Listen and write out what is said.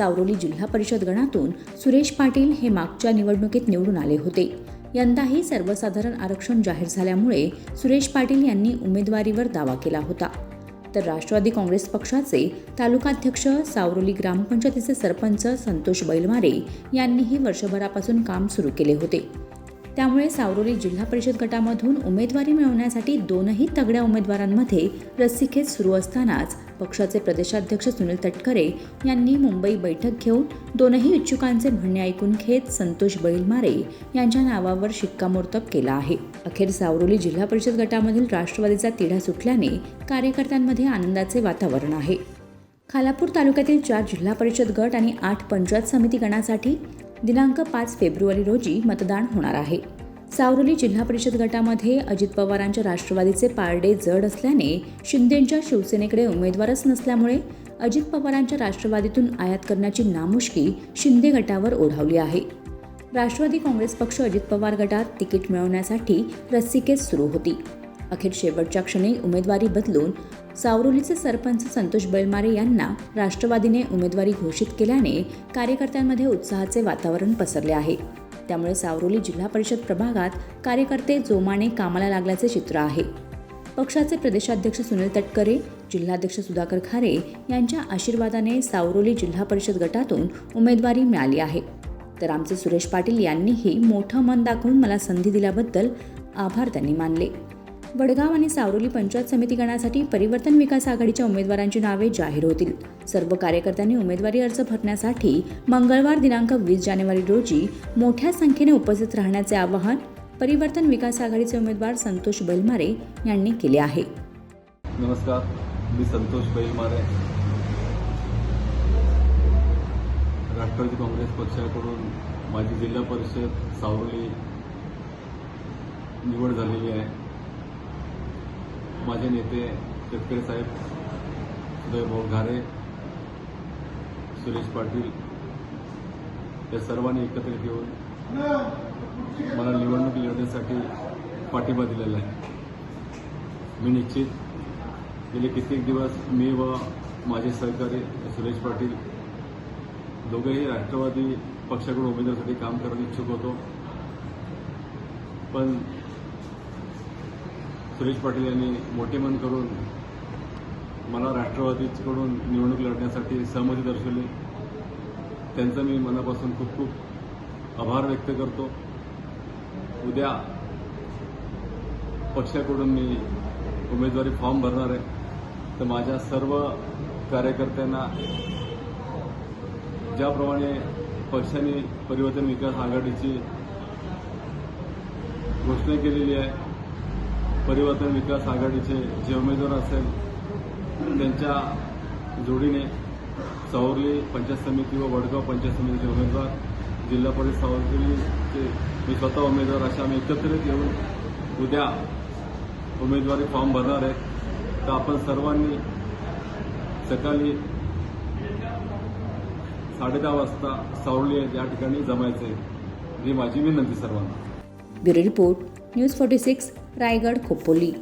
सावरोली जिल्हा परिषद गणातून सुरेश पाटील हे मागच्या निवडणुकीत निवडून आले होते. यंदाही सर्वसाधारण आरक्षण जाहीर झाल्यामुळे सुरेश पाटील यांनी उमेदवारीवर दावा केला होता. तर राष्ट्रवादी काँग्रेस पक्षाचे तालुकाध्यक्ष सावरोली ग्रामपंचायतीचे सरपंच संतोष बैलमारे यांनीही वर्षभरापासून काम सुरू केले होते. त्यामुळे सावरोली जिल्हा परिषद गटामधून उमेदवारी मिळवण्यासाठी दोनही तगड्या उमेदवारांमध्ये रस्सीखेच सुरू असतानाच पक्षाचे प्रदेशाध्यक्ष सुनील तटकरे यांनी मुंबई बैठक घेऊन दोनही इच्छुकांचे म्हणणे ऐकून घेत संतोष बैलमारे यांच्या नावावर शिक्कामोर्तब केला आहे. अखेर सावरोली जिल्हा परिषद गटामधील राष्ट्रवादीचा तिढा सुटल्याने कार्यकर्त्यांमध्ये आनंदाचे वातावरण आहे. खालापूर तालुक्यातील चार जिल्हा परिषद गट आणि आठ पंचायत समिती गणासाठी दिनांक पाच फेब्रुवारी रोजी मतदान होणार आहे. सावरोली जिल्हा परिषद गटामध्ये अजित पवारांच्या राष्ट्रवादीचे पारडे जड असल्याने शिंदेंच्या शिवसेनेकडे उमेदवारच नसल्यामुळे अजित पवारांच्या राष्ट्रवादीतून आयात करण्याची नामुष्की शिंदे गटावर ओढावली आहे. राष्ट्रवादी काँग्रेस पक्ष अजित पवार गटात तिकीट मिळवण्यासाठी रस्सीकेस सुरू होती. अखेर शेवटच्या क्षणी उमेदवारी बदलून सावरोलीचे सरपंच संतोष बैलमारे यांना राष्ट्रवादीने उमेदवारी घोषित केल्याने कार्यकर्त्यांमध्ये उत्साहाचे वातावरण पसरले आहे. त्यामुळे सावरोली जिल्हा परिषद प्रभागात कार्यकर्ते जोमाने कामाला लागल्याचे चित्र आहे. पक्षाचे प्रदेशाध्यक्ष सुनील तटकरे जिल्हाध्यक्ष सुधाकर खारे यांच्या आशीर्वादाने सावरोली जिल्हा परिषद गटातून उमेदवारी मिळाली आहे. तर आमचे सुरेश पाटील यांनीही मोठं मन दाखवून मला संधी दिल्याबद्दल आभार त्यांनी मानले. वडगाव आणि सावरोली पंचायत समिती गणासाठी परिवर्तन विकास आघाडीच्या उमेदवारांची नावे जाहीर होतील. सर्व कार्यकर्त्यांनी उमेदवारी अर्ज भरण्यासाठी मंगळवार दिनांक वीस जानेवारी रोजी मोठ्या संख्येने उपस्थित राहण्याचे आवाहन परिवर्तन विकास आघाडीचे उमेदवार संतोष बैलमारे यांनी केले आहे. नमस्कार मी संतोष बैलमारे. राष्ट्रवादी काँग्रेस पक्षाकडून माझी जिल्हा परिषद सावरली निवड झालेली आहे. माझे नेते शेतकरी साहेब सुधय घारे सुरेश पाटील या सर्वांनी एकत्रित येऊन मला निवडणूक लढण्यासाठी पाठिंबा दिलेला आहे. मी निश्चित गेले कित्येक दिवस मी व माझे सहकारी सुरेश पाटील दोघेही राष्ट्रवादी पक्षाकडून उमेदवारासाठी काम करण्यास इच्छुक होतो. पण सुरेश पाटील यांनी मोठे मन करून मला राष्ट्रवादीकडून निवडणूक लढण्यासाठी सहमती दर्शवली. त्यांचा मी मनापासून खूप खूप आभार व्यक्त करतो. उद्या पक्षाकडून मी उमेदवारी फॉर्म भरणार आहे. तर माझ्या सर्व कार्यकर्त्यांना ज्याप्रमाणे पक्षाने परिवर्तन विकास आघाडीची घोषणा केलेली आहे परिवर्तन विकास आघाडीचे जे उमेदवार असेल त्यांच्या जोडीने सावरली पंचायत समिती व वडगाव पंचायत समितीचे उमेदवार जिल्हा परिषद सावरलीचे मी स्वतः उमेदवार अशा आम्ही एकत्रित येऊन उद्या उमेदवारी फॉर्म भरणार आहे. तर आपण सर्वांनी सकाळी साडेदहा वाजता सावरली या ठिकाणी जमायचे ही माझी विनंती सर्वांना. Bureau report news forty six Raigad Khopoli.